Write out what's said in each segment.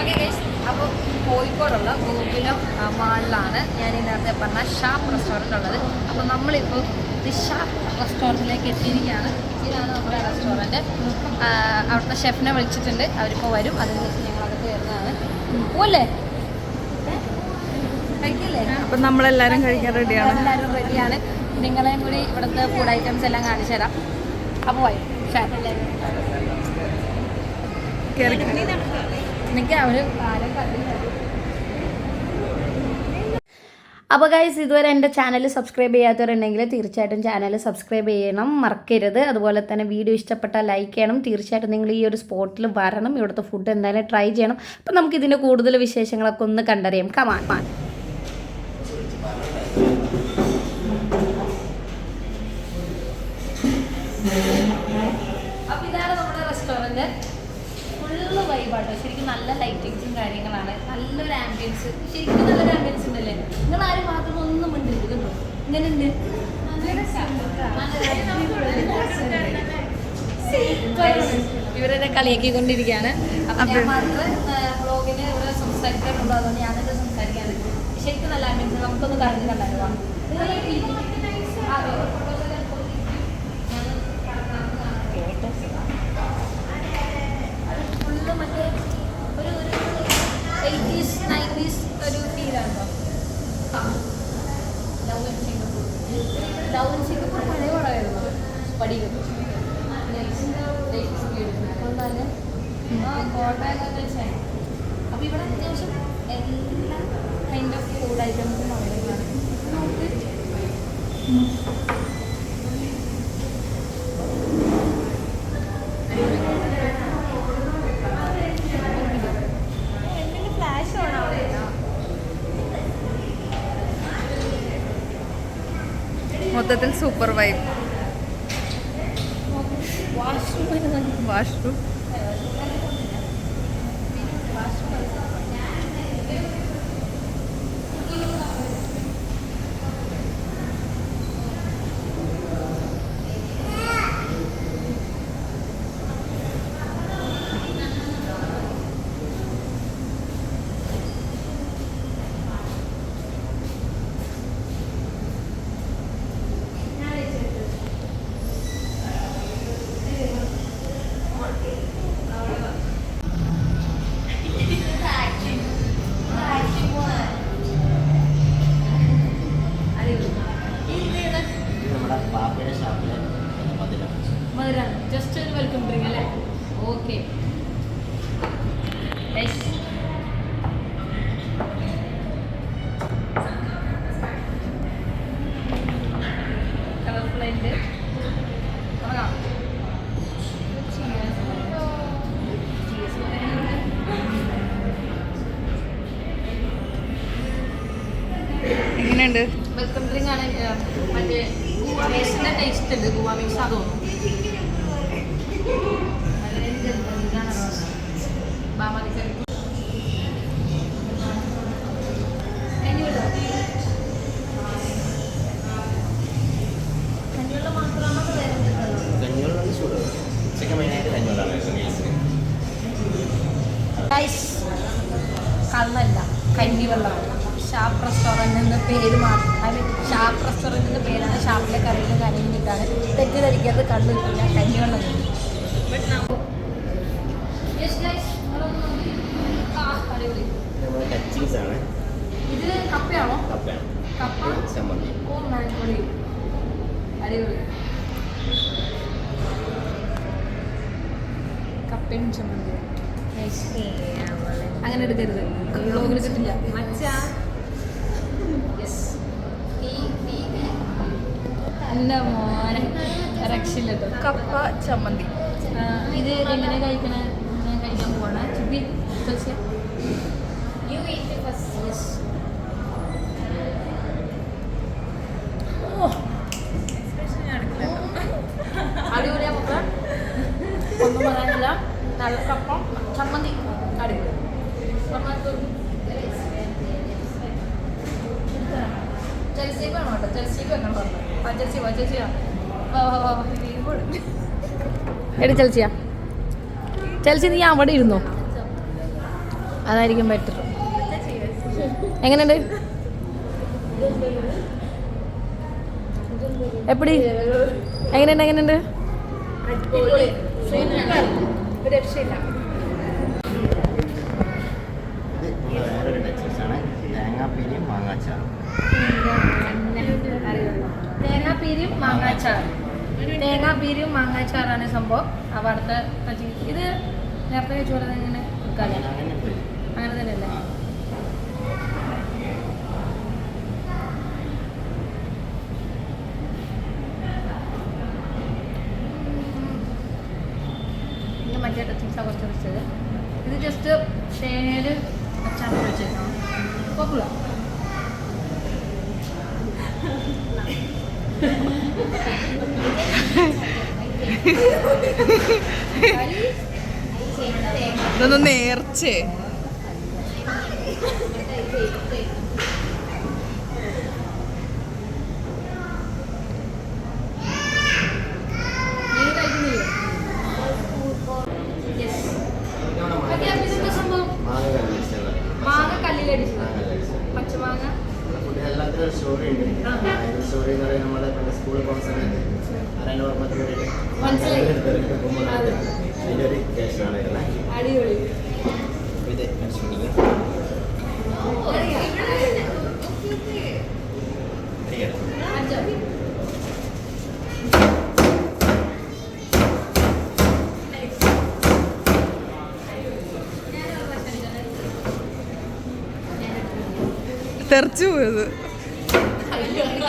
Okay guys അപ്പോൾ കോഴിക്കോടുള്ള ഗോകുലം മാളിലാണ് ഞാൻ നേരത്തെ പറഞ്ഞ ഷാപ്പ് റെസ്റ്റോറന്റ് ഉള്ളത്. അപ്പോൾ നമ്മളിപ്പോൾ ഇത് ഷാപ്പ് റെസ്റ്റോറന്റിലേക്ക് എത്തിയിരിക്കുകയാണ്. ഇതാണ് നമ്മുടെ റെസ്റ്റോറന്റ് അവിടുത്തെ ഷെഫിനെ വിളിച്ചിട്ടുണ്ട്. അവരിപ്പോൾ വരും. അതിന് ശേഷം ഞങ്ങൾ അതൊക്കെ വരുന്നതാണ് പോലെ കഴിക്കില്ലേ? അപ്പൊ നമ്മളെല്ലാരും കഴിക്കാൻ റെഡിയാണ് എല്ലാവരും റെഡിയാണ് നിങ്ങളെയും കൂടി ഇവിടുത്തെ ഫുഡ് ഐറ്റംസ് എല്ലാം കാണിച്ചു തരാം. അപ്പോൾ പോയി. എനിക്ക് കണ്ടില്ല അപ്പോൾ ഗൈസ് ഇതുവരെ എന്റെ ചാനൽ സബ്സ്ക്രൈബ് ചെയ്യാത്തവരുണ്ടെങ്കിൽ തീർച്ചയായിട്ടും ചാനൽ സബ്സ്ക്രൈബ് ചെയ്യണം. മറക്കരുത്. അതുപോലെ തന്നെ വീഡിയോ ഇഷ്ടപ്പെട്ടാൽ ലൈക്ക് ചെയ്യണം. തീർച്ചയായിട്ടും നിങ്ങൾ ഈ ഒരു സ്പോട്ടിൽ വരണം. ഇവിടുത്തെ ഫുഡ് എന്തായാലും ട്രൈ ചെയ്യണം. അപ്പം നമുക്ക് ഇതിന്റെ കൂടുതൽ വിശേഷങ്ങളൊക്കെ ഒന്ന് കണ്ടറിയാം. കമാൻ അപ്പോൾ ഇതാണ് നമ്മുടെ റെസ്റ്റോറന്റ് ഫുള്ള് വൈബാട്ടോ നല്ല ലൈറ്റിങ്സും കാര്യങ്ങളാണ്. നല്ലൊരു ആംബിയൻസ് ശരിക്കും നല്ലൊരു ആംബിയൻസ് ഉണ്ടല്ലേ? നിങ്ങൾ ആരും മാത്രം ഒന്നും ഉണ്ട് ഇതുണ്ടോ ഇങ്ങനെ ഉണ്ട് ഇവരെ കളിയാക്കിക്കൊണ്ടിരിക്കുകയാണ്. അപ്പം ഞാൻ മാത്രം ബ്ലോഗിന് ഇവിടെ സംസാരിക്കാറുണ്ടോ അതുകൊണ്ട് ഞാനൊക്കെ സംസാരിക്കാറുണ്ട് ശരിക്കും നല്ല ആംബിയൻസ് നമുക്കൊന്ന് കറങ്ങി കണ്ടായിരുന്നു മൊത്തത്തിൽ സൂപ്പർ വൈബ് വാഷ്റൂം വാഷ്റൂം എങ്ങനെയുണ്ട്? വെൽക്കം ഡ്രിങ്ക് ആണ് മറ്റേ ഗുവ മീക്സിന്റെ ടേസ്റ്റ് ഉണ്ട് ഗുവ മീക്സ് അതോ കഞ്ഞൂറിലാണ് അങ്ങനെ എടുക്കരുത്. എന്റെ മോനെ രക്ഷയില്ലോ കപ്പ ചമ്മന്തി ഇത് എങ്ങനെ കഴിക്കണേ ഞാൻ കഴിക്കാൻ പോവാണ് ചുപ്പി ചോദിച്ചാൽ Yes. ഓ അടിപൊളിയാ മക്കളെ നല്ല കപ്പം വാ. എടി ചെൽസി നീ അവിടെ ഇരുന്നോ? അതായിരിക്കും ബെറ്റർ എങ്ങനെയുണ്ട്? എപ്പടി? എങ്ങനെയുണ്ട് എങ്ങനെയുണ്ട്? ഇത് നമ്മുടെ വേറൊരു ടച്ചീസ് ആണ് തേങ്ങാപ്പീരിയും മാങ്ങാച്ചാറും തേങ്ങാപ്പീരിയും മാങ്ങാച്ചാറും തേങ്ങാപ്പീരിയും മാങ്ങാച്ചാറാണ് സംഭവം അവിടുത്തെ ഇത് നേരത്തെ ചോറ് എങ്ങനെ അങ്ങനെ തന്നെ അങ്ങനെ തന്നെയല്ലേ ആ. പിന്നെ മറ്റേ ടച്ചിങ്സാണ് കുറച്ച് വെച്ചത് ഇത് ജസ്റ്റ് തേങ്ങയിൽ അച്ചാർ വെച്ചേക്കാം. ഇതൊന്ന് നേർച്ചേ. എല്ലാത്തിനും ഒരു സ്റ്റോറി ഉണ്ട്. ആ. സ്റ്റോറി എന്ന് പറയുന്നത് നമ്മുടെ പണ്ട് സ്കൂളിൽ പോകുന്ന സമയത്ത് അറിയാൻ ഓർമ്മത്തിൽ. അതിന്റെ ഒരു കേസാണ് ഇത് തെറിച്ചു പോയത്.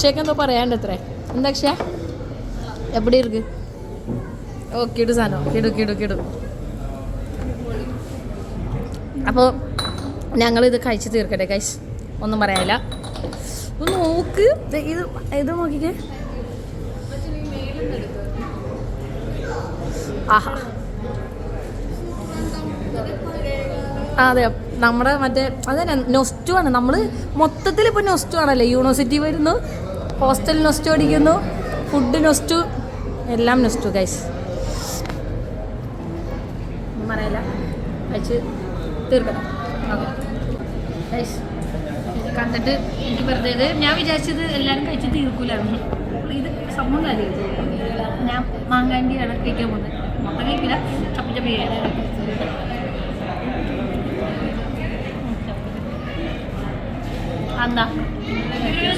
അക്ഷയ്ക്ക് എന്തോ പറയാണ്ട് അത്രേ എന്താ അക്ഷയ? എവിടെ ഇരുക്ക്? ഓ കിടു സാധനം. കിടു കിടു കിടു അപ്പോൾ ഇത് കഴിച്ച് തീർക്കട്ടെ കൈസ് ഒന്നും പറയാനില്ല. ഒന്ന് നോക്ക്. ഇത് ഇത് നോക്കിക്കേ. ആഹാ. അതെ. നമ്മുടെ മറ്റേ അതന്നെ നൊസ്റ്റു ആണ്. നമ്മൾ മൊത്തത്തിൽ ഇപ്പോൾ നൊസ്റ്റു ആണല്ലേ. യൂണിവേഴ്സിറ്റി വരുന്നു. ഹോസ്റ്റൽ നൊസ്റ്റു അടിക്കുന്നു. ഫുഡ് നൊസ്റ്റു. എല്ലാം നൊസ്റ്റു ഗൈസ് ഒന്നും അയച്ച് കഴിച്ച് തീർക്കണം കണ്ടിട്ട് എനിക്ക് വെറുതെ ഇത് ഞാൻ വിചാരിച്ചത് എല്ലാവരും കഴിച്ച് തീർക്കൂലാണ് ഇത് സംഭവം കാര്യം ഞാൻ മാങ്ങാണ്ടിയാണ് കഴിക്കാൻ പോകുന്നത്. മൊത്തം കഴിക്കില്ല. ചപ്പി ചപ്പി എന്താ?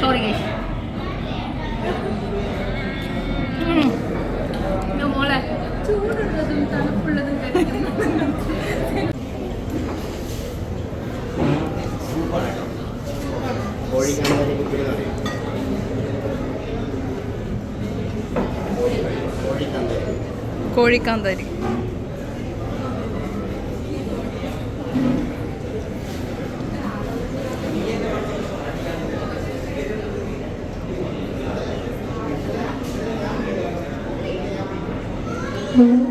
സോറി ഗൈസ് മോളെ. ചൂടുള്ളതും തണുപ്പുള്ളതും കോഴിക്കാന്താരി Mm-hmm.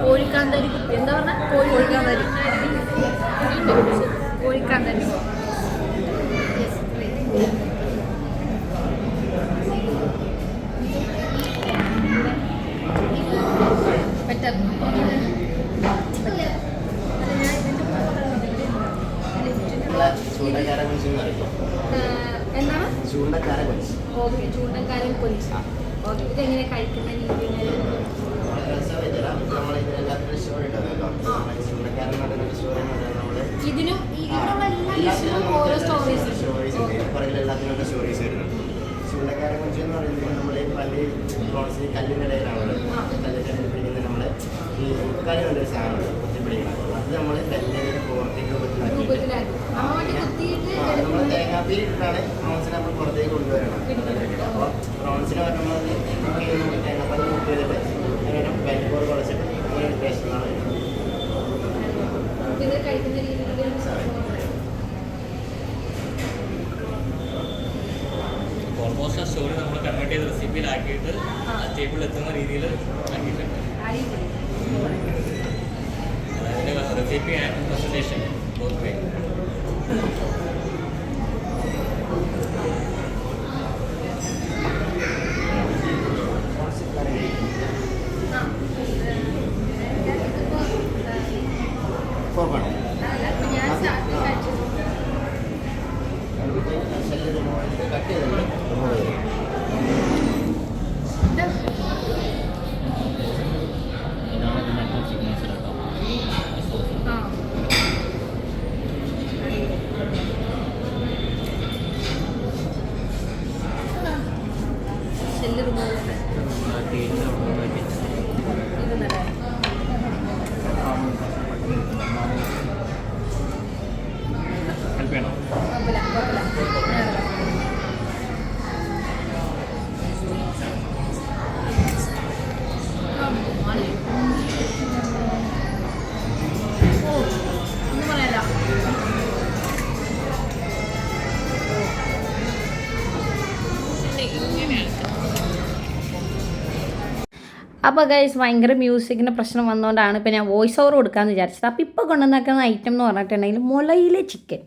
കോഴിക്കാന്തരി. എന്താ പറഞ്ഞ? കോഴി. കോഴിക്കാന്തരി. കോഴിക്കാന്തരി ബെറ്റർ നമ്മളെ ചൂണ്ടക്കാരെ കുറിച്ച് അറിയാം എന്താണ് ചൂണ്ടക്കാരെ കുറിച്ച് ഓക്കെ ചൂണ്ടക്കാരൻ കൊഞ്ച് ഓക്കെ ഇതെങ്ങനെ കഴിക്കുന്ന രീതി എങ്ങനെ? നമ്മൾ ഇതിനെല്ലാത്തിനും സ്റ്റോറി ഉണ്ടല്ലോ ചൂണ്ടക്കാരൻ എന്ന് പറയുന്ന സ്റ്റോറി എന്ന് പറഞ്ഞാൽ നമ്മൾ ഇതിനും ഈ- ഇവിടെയുള്ള എല്ലാ ഡിഷിനും ഓരോ സ്റ്റോറീസ് സ്റ്റോറീസ് ഉണ്ട് പറയുന്ന എല്ലാത്തിനുള്ള സ്റ്റോറീസ് വരുന്നുണ്ട് കുറിച്ച് എന്ന് പറയുമ്പോൾ നമ്മൾ പള്ളി പ്രോൺസിന് കല്ലിനിടയിലാണ് ഇടയിൽ പിടിക്കുന്ന നമ്മൾ ഈ കല്ല് കൊണ്ടൊരു സാധനം കുത്തിപ്പിടിക്കണം അത് നമ്മൾ കല്ലിന്റെ പുറത്തേക്ക് നമ്മൾ തേങ്ങാപ്പി ഇട്ടാണ് പ്രോൺസിനെ നമ്മൾ പുറത്തേക്ക് കൊണ്ടുവരണം അപ്പോൾ പ്രോൺസിനെ വരുമ്പോൾ തേങ്ങാപ്പാൽ മുക്ക് ചെയ്തിട്ട് അങ്ങനെ വെല്ലപ്പോർ കുറച്ചിട്ട് അങ്ങനെ ഒരു ഇത് കഴിക്കുന്ന രീതിയിൽ ഓൾമോസ്റ്റ് ആ സ്റ്റോറി കൺവേർട്ട് ചെയ്ത് റെസിപ്പിയിലാക്കിയിട്ട്. ടേബിളിൽ എത്തുന്ന രീതിയിൽ ആക്കിയിട്ടുണ്ട്. അതിന്റെ റെസിപ്പി ആൻഡ് പ്രസന്റേഷൻ അപ്പോൾ ഗൈസ് ഭയങ്കര മ്യൂസിക്കിന്റെ പ്രശ്നം വന്നുകൊണ്ടാണ് ഇപ്പോൾ ഞാൻ വോയിസ് ഓവർ കൊടുക്കാമെന്ന് വിചാരിച്ചത്. അപ്പോൾ ഇപ്പോൾ കൊണ്ടുവന്നേക്കുന്ന ഐറ്റം എന്ന് പറഞ്ഞിട്ടുണ്ടെങ്കിൽ മുളയിലെ ചിക്കൻ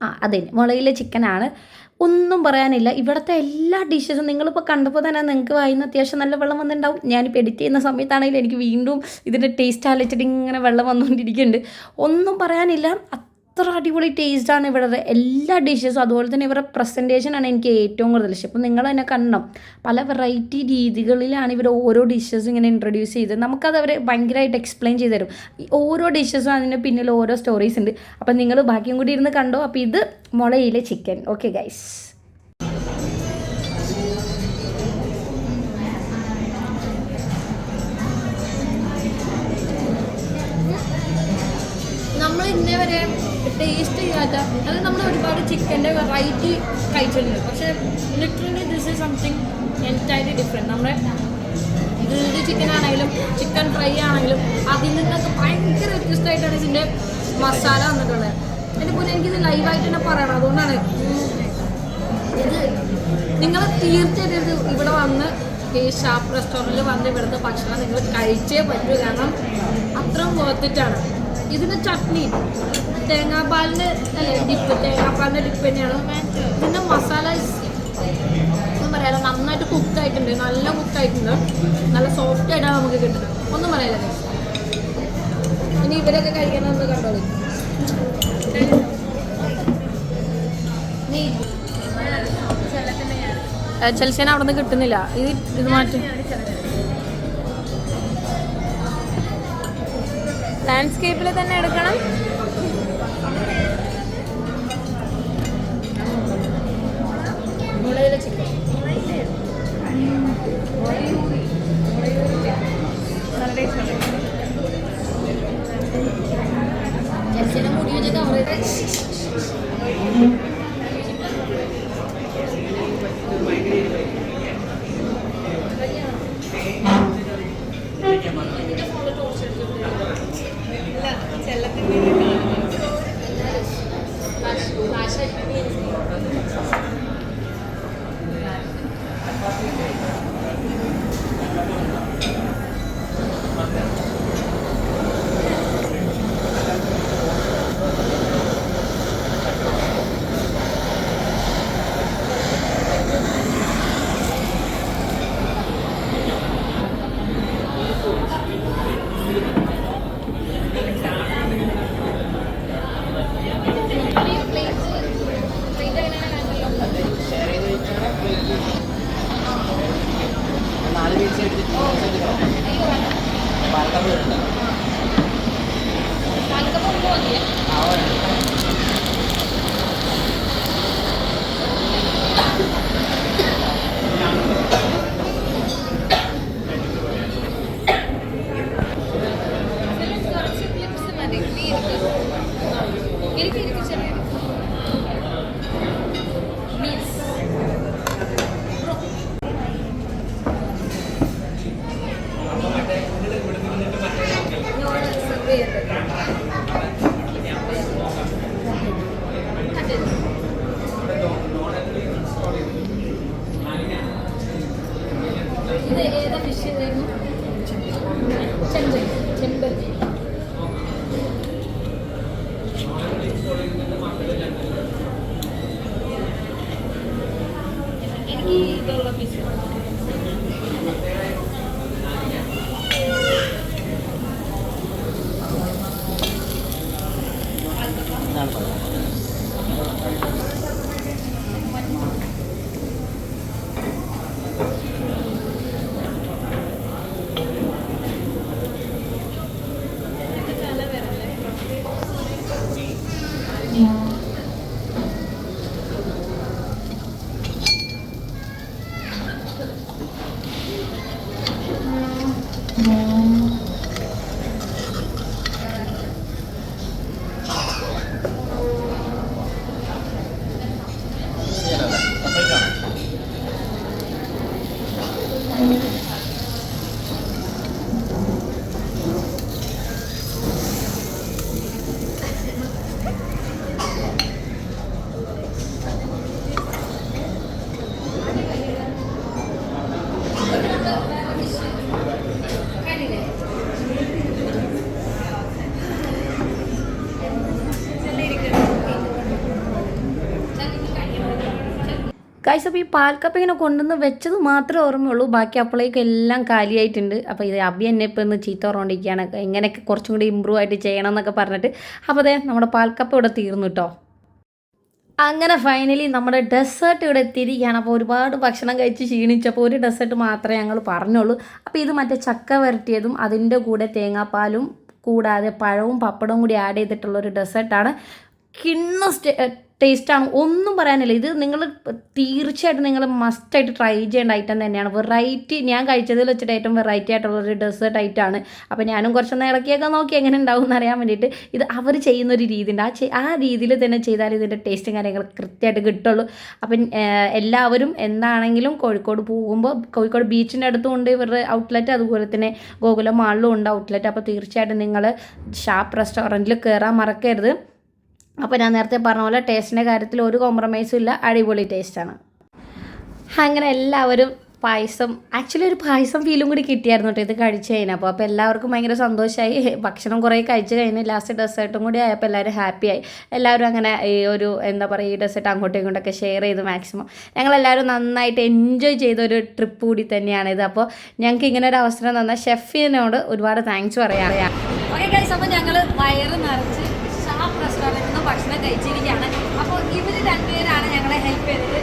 ആ അതെ മുളയിലെ ചിക്കനാണ് ഒന്നും പറയാനില്ല. ഇവിടുത്തെ എല്ലാ ഡിഷസും നിങ്ങളിപ്പോൾ കണ്ടപ്പോൾ തന്നെ നിങ്ങൾക്ക് വായിന്ന് അത്യാവശ്യം നല്ല വെള്ളം വന്നിട്ടുണ്ടാവും. ഞാനിപ്പോൾ എഡിറ്റ് ചെയ്യുന്ന സമയത്താണെങ്കിലും എനിക്ക് വീണ്ടും ഇതിന്റെ ടേസ്റ്റ് ആലോചിച്ചിട്ട് ഇങ്ങനെ വെള്ളം വന്നുകൊണ്ടിരിക്കുന്നുണ്ട് ഒന്നും പറയാനില്ല. അത്ര അടിപൊളി ടേസ്റ്റാണ് ഇവിടുത്തെ എല്ലാ ഡിഷസും അതുപോലെ തന്നെ ഇവരുടെ പ്രസന്റേഷനാണ് എനിക്ക് ഏറ്റവും കൂടുതൽ ഇഷ്ടം. അപ്പോൾ നിങ്ങൾ തന്നെ കണ്ടോ? പല വെറൈറ്റി രീതികളിലാണ് ഇവർ ഓരോ ഡിഷസും ഇങ്ങനെ ഇൻട്രൊഡ്യൂസ് ചെയ്ത് നമുക്കത് അവർ ഭയങ്കരമായിട്ട് എക്സ്പ്ലെയിൻ ചെയ്ത് തരും. ഓരോ ഡിഷസും അതിന് പിന്നിൽ ഓരോ സ്റ്റോറീസ് ഉണ്ട്. അപ്പം നിങ്ങൾ ബാക്കിയും കൂടി ഇരുന്ന് കണ്ടോ? അപ്പോൾ ഇത് മുളയിലെ ചിക്കൻ ഓക്കെ ഗൈസ് നമ്മൾ ഇന്നേ വരെ ടേസ്റ്റ് ചെയ്യാത്ത അത് നമ്മൾ ഒരുപാട് ചിക്കന്റെ വെറൈറ്റി കഴിച്ചിട്ടുണ്ട്. പക്ഷേ literally this is something entirely different നമ്മുടെ ഗ്രിൽഡ് ചിക്കൻ ആണെങ്കിലും ചിക്കൻ ഫ്രൈ ആണെങ്കിലും അതിൽ നിന്നൊക്കെ ഭയങ്കര വ്യത്യസ്തമായിട്ടാണ് ഇതിന്റെ മസാല വന്നിട്ടുള്ളത്. എന്റെ പോലെ എനിക്കിത് ലൈവായിട്ട് തന്നെ പറയണം. അതുകൊണ്ടാണ് ഇത് നിങ്ങൾ തീർച്ചയായിട്ടും ഇത് ഇവിടെ വന്ന് ഈ ഷാപ്പ് റെസ്റ്റോറന്റിൽ വന്ന് ഇവിടുത്തെ ഭക്ഷണം നിങ്ങൾ കഴിച്ചേ പറ്റൂ. കാരണം അത്രയും വേർത്തിട്ടാണ് ഇതിന്റെ ചട്നി. തേങ്ങാപ്പാലിന്റെ അല്ലേ ഡിപ്പ് തേങ്ങാപ്പാലിന്റെ ഡിപ്പ് തന്നെയാണ്. പിന്നെ മസാല ഒന്നും പറയാലോ നന്നായിട്ട് കുക്ക് ആയിട്ടുണ്ട് നല്ല കുക്ക് ആയിട്ടുണ്ട്. നല്ല സോഫ്റ്റ് ആയിട്ടാണ് നമുക്ക് കിട്ടുന്നത്. ഒന്നും guys. ഇനി ഇവരൊക്കെ കഴിക്കണമെന്ന് കണ്ടോളൂ നീ ചെൽസിനെ അവിടെ നിന്ന് കിട്ടുന്നില്ല. ഇത് ഇത് മാറ്റി. ലാൻഡ്സ്കേപ്പിൽ തന്നെ എടുക്കണം. മുളകിലെ ചിക്കൻ ജസ്റ്റിനെ മുടി വെച്ച് കവർ ചെയ്ത് ഗൈസ് അപ്പോൾ ഈ പാൽക്കപ്പ് ഇങ്ങനെ കൊണ്ടുവന്ന് വെച്ചത് മാത്രമേ ഓർമ്മയുള്ളൂ. ബാക്കി അപ്പോഴേക്കും എല്ലാം കാലിയായിട്ടുണ്ട്. അപ്പോൾ ഇത് അബി എന്നെ ഇപ്പോൾ ഇന്ന് ചീത്ത പറഞ്ഞുകൊണ്ടിരിക്കുകയാണ് എങ്ങനെയൊക്കെ കുറച്ചും കൂടി ഇമ്പ്രൂവ് ആയിട്ട് ചെയ്യണം എന്നൊക്കെ പറഞ്ഞിട്ട്. അപ്പോൾ അതെ നമ്മുടെ പാൽക്കപ്പ് ഇവിടെ തീർന്നു കേട്ടോ അങ്ങനെ ഫൈനലി നമ്മുടെ ഡെസേർട്ട് ഇവിടെ എത്തിയിരിക്കുകയാണ്. അപ്പോൾ ഒരുപാട് ഭക്ഷണം കഴിച്ച് ക്ഷീണിച്ചപ്പോൾ ഒരു ഡെസേർട്ട് മാത്രമേ ഞങ്ങൾ പറഞ്ഞുള്ളൂ. അപ്പോൾ ഇത് മറ്റേ ചക്ക വരട്ടിയതും അതിന്റെ കൂടെ തേങ്ങാപ്പാലും കൂടാതെ പഴവും പപ്പടവും കൂടി ആഡ് ചെയ്തിട്ടുള്ള ഒരു ഡെസേർട്ടാണ് കിണ്ണ ടേസ്റ്റാണ്. ഒന്നും പറയാനില്ല. ഇത് നിങ്ങൾ തീർച്ചയായിട്ടും നിങ്ങൾ മസ്റ്റായിട്ട് ട്രൈ ചെയ്യേണ്ട ഐറ്റം തന്നെയാണ്. വെറൈറ്റി ഞാൻ കഴിച്ചതിൽ വെച്ചിട്ട് ഏറ്റവും വെറൈറ്റി ആയിട്ടുള്ള ഒരു ഡെസേർട്ട് ഐറ്റമാണ് അപ്പോൾ ഞാനും കുറച്ചൊന്ന് ഇളക്കിയൊക്കെ നോക്കി എങ്ങനെ ഉണ്ടാവും എന്ന് അറിയാൻ വേണ്ടിയിട്ട് ഇത് അവർ ചെയ്യുന്ന ഒരു രീതിയുണ്ട്. ആ ആ രീതിയിൽ തന്നെ ചെയ്താൽ ഇതിന്റെ ടേസ്റ്റും കാര്യങ്ങൾ കൃത്യമായിട്ട് കിട്ടുള്ളൂ. അപ്പം എല്ലാവരും എന്താണെങ്കിലും കോഴിക്കോട് പോകുമ്പോൾ കോഴിക്കോട് ബീച്ചിന്റെ അടുത്തും ഉണ്ട് ഇവരുടെ ഔട്ട്ലെറ്റ് അതുപോലെ തന്നെ ഗോകുലം മാളിലും ഉണ്ട് ഔട്ട്ലെറ്റ് അപ്പോൾ തീർച്ചയായിട്ടും നിങ്ങൾ ഷാപ്പ് റെസ്റ്റോറന്റിൽ കയറാൻ മറക്കരുത്. അപ്പോൾ ഞാൻ നേരത്തെ പറഞ്ഞ പോലെ ടേസ്റ്റിന്റെ കാര്യത്തിൽ ഒരു കോംപ്രമൈസും ഇല്ല അടിപൊളി ടേസ്റ്റാണ് അങ്ങനെ എല്ലാവരും പായസം ആക്ച്വലി ഒരു പായസം ഫീലും കൂടി കിട്ടിയായിരുന്നു കേട്ടോ ഇത് കഴിച്ചു കഴിഞ്ഞപ്പോൾ അപ്പോൾ എല്ലാവർക്കും ഭയങ്കര സന്തോഷമായി ഭക്ഷണം കുറേ കഴിച്ച് കഴിഞ്ഞ് ലാസ്റ്റ് ഡെസേർട്ടും കൂടി ആയപ്പോൾ എല്ലാവരും ഹാപ്പിയായി എല്ലാവരും അങ്ങനെ ഈ ഒരു എന്താ പറയുക ഈ ഡെസേർട്ട് അങ്ങോട്ടും ഇങ്ങോട്ടൊക്കെ ഷെയർ ചെയ്ത് മാക്സിമം ഞങ്ങളെല്ലാവരും നന്നായിട്ട് എൻജോയ് ചെയ്ത ഒരു ട്രിപ്പ് കൂടി തന്നെയാണ് ഇത്. അപ്പോൾ ഞങ്ങൾക്ക് ഇങ്ങനെ ഒരു അവസരം തന്ന ഷെഫിനോട് ഒരുപാട് താങ്ക്സ് പറയാം. ഓക്കെ അപ്പോൾ ഞങ്ങൾ വയറ് നിറച്ച് ഷാപ്പ് റെസ്റ്റോറന്റിൽ നിന്ന് ഭക്ഷണം കഴിച്ചിരിക്കുകയാണ്. അപ്പോൾ ഇവർ രണ്ടുപേരാണ് ഞങ്ങളെ ഹെൽപ്പ് ചെയ്തത്.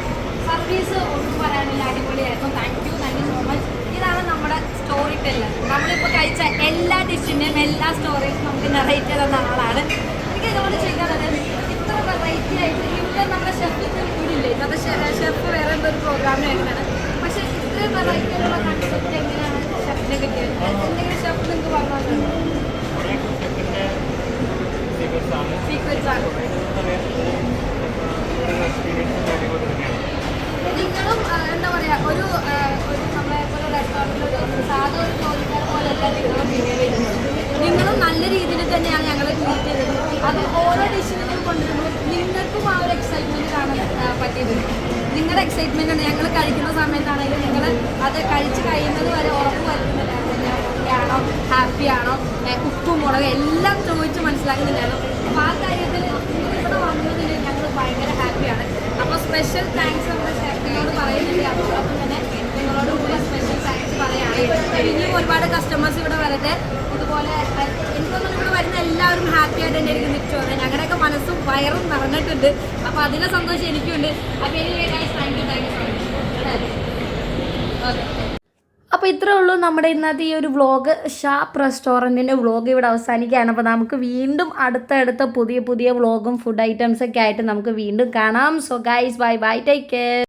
സർവീസ് ഒന്നും പറയാനില്ല അടിപൊളിയായിരുന്നു. Thank you thank you so much ഇതാണ് നമ്മുടെ സ്റ്റോറി ടെല്ലർ നമ്മളിപ്പോൾ കഴിച്ച എല്ലാ ഡിഷിന്റെയും എല്ലാ സ്റ്റോറീസും നമുക്ക് നിറയിറ്റ് തന്ന ആളാണ് എനിക്ക് ഇതുകൊണ്ട് ചെയ്താൽ ഇത്ര വെറൈറ്റി ആയിട്ട് ഇവിടെ നമ്മുടെ ഷെഫിന്റെ ഇവിടില്ലേ നമ്മുടെ ഷെഫ് വേറെ എന്തൊരു പ്രോഗ്രാമിന് വരുന്നതാണ് പക്ഷേ ഇത്രയും വെറൈറ്റി ഉള്ള കൺസെപ്റ്റ് എങ്ങനെയാണ് ഷെഫിനെ കിട്ടിയത്? എന്തെങ്കിലും ഷെഫ് നിങ്ങൾക്ക് പറഞ്ഞു സീക്രട്സ് ആണ് നിങ്ങളും ആ, എന്താ പറയാ ഒരു ഒരു നമ്മളെ പോലെ റെസ്റ്റോറന്റിൽ സാധാ ഒരു ജോലിക്കാരെ പോലെയല്ല നിങ്ങളും ബിഹേവ് ചെയ്യുന്നത്. നിങ്ങളും നല്ല രീതിയിൽ തന്നെയാണ് ഞങ്ങളെ ട്രീറ്റ് ചെയ്തത് അത് ഓരോ ഡിഷിനും കൊണ്ടുവരുമ്പോൾ നിങ്ങൾക്കും ആ ഒരു എക്സൈറ്റ്മെന്റ് കാണാൻ പറ്റിയത്. നിങ്ങളുടെ എക്സൈറ്റ്മെന്റ് ആണ്. ഞങ്ങൾ കഴിക്കുന്ന സമയത്താണെങ്കിലും നിങ്ങൾ അത് കഴിച്ച് കഴിയുന്നത് വരെ ഉറപ്പ് ആണോ ഏ, ഉപ്പും മുളക് എല്ലാം ചോദിച്ച് മനസ്സിലാക്കുന്നുണ്ടായിരുന്നു അപ്പോൾ ആ കാര്യത്തിൽ ഇവിടെ വന്നതിൽ ഞങ്ങൾ ഭയങ്കര ഹാപ്പിയാണ്. അപ്പോൾ സ്പെഷ്യൽ താങ്ക്സ് നമ്മുടെ ഷെഫിനോട് പറയുന്നുണ്ട് അതോടൊപ്പം തന്നെ നിങ്ങളോട് കൂടുതൽ സ്പെഷ്യൽ താങ്ക്സ് പറയുകയാണ്. ഇനിയും ഒരുപാട് കസ്റ്റമേഴ്സ് ഇവിടെ വരട്ടെ. ഇതുപോലെ എനിക്കൊന്നും ഇവിടെ വരുന്ന എല്ലാവരും ഹാപ്പി ആയിട്ട് തന്നെ എനിക്ക് നിൽക്കുക ഞങ്ങളുടെയൊക്കെ മനസ്സും വയറും നിറഞ്ഞിട്ടുണ്ട്. അപ്പോൾ അതിന്റെ സന്തോഷം എനിക്കുണ്ട്. അപ്പോൾ എനിക്ക് thank you thank you so much okay അപ്പോൾ ഇത്രേ ഉള്ളൂ നമ്മുടെ ഇന്നത്തെ ഈ ഒരു വ്ളോഗ് ഷാപ്പ് റെസ്റ്റോറന്റിന്റെ വ്ളോഗ് ഇവിടെ അവസാനിക്കുകയാണ്. അപ്പോൾ നമുക്ക് വീണ്ടും അടുത്തടുത്ത പുതിയ പുതിയ വ്ളോഗും ഫുഡ് ഐറ്റംസ് ഒക്കെ ആയിട്ട് നമുക്ക് വീണ്ടും കാണാം. So guys bye bye take care